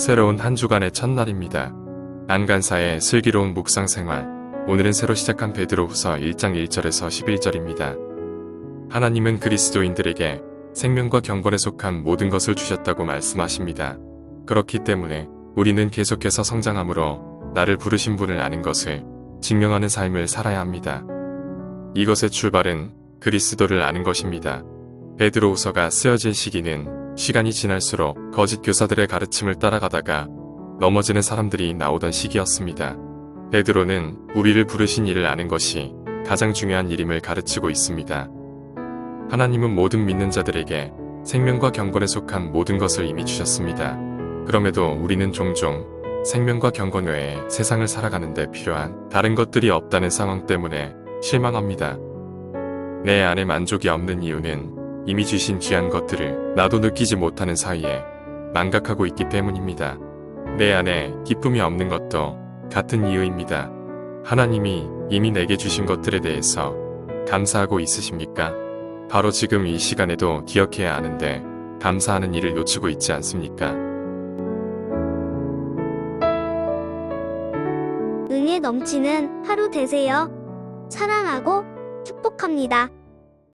새로운 한 주간의 첫날입니다. 안간사의 슬기로운 묵상 생활. 오늘은 새로 시작한 베드로후서 1장 1절에서 11절입니다. 하나님은 그리스도인들에게 생명과 경건에 속한 모든 것을 주셨다고 말씀하십니다. 그렇기 때문에 우리는 계속해서 성장함으로 나를 부르신 분을 아는 것을 증명하는 삶을 살아야 합니다. 이것의 출발은 그리스도를 아는 것입니다. 베드로후서가 쓰여진 시기는 시간이 지날수록 거짓 교사들의 가르침을 따라가다가 넘어지는 사람들이 나오던 시기였습니다. 베드로는 우리를 부르신 이를 아는 것이 가장 중요한 일임을 가르치고 있습니다. 하나님은 모든 믿는 자들에게 생명과 경건에 속한 모든 것을 이미 주셨습니다. 그럼에도 우리는 종종 생명과 경건 외에 세상을 살아가는데 필요한 다른 것들이 없다는 상황 때문에 실망합니다. 내 안에 만족이 없는 이유는 이미 주신 귀한 것들을 나도 느끼지 못하는 사이에 망각하고 있기 때문입니다. 내 안에 기쁨이 없는 것도 같은 이유입니다. 하나님이 이미 내게 주신 것들에 대해서 감사하고 있으십니까? 바로 지금 이 시간에도 기억해야 하는데 감사하는 일을 놓치고 있지 않습니까? 은혜 넘치는 하루 되세요. 사랑하고 축복합니다.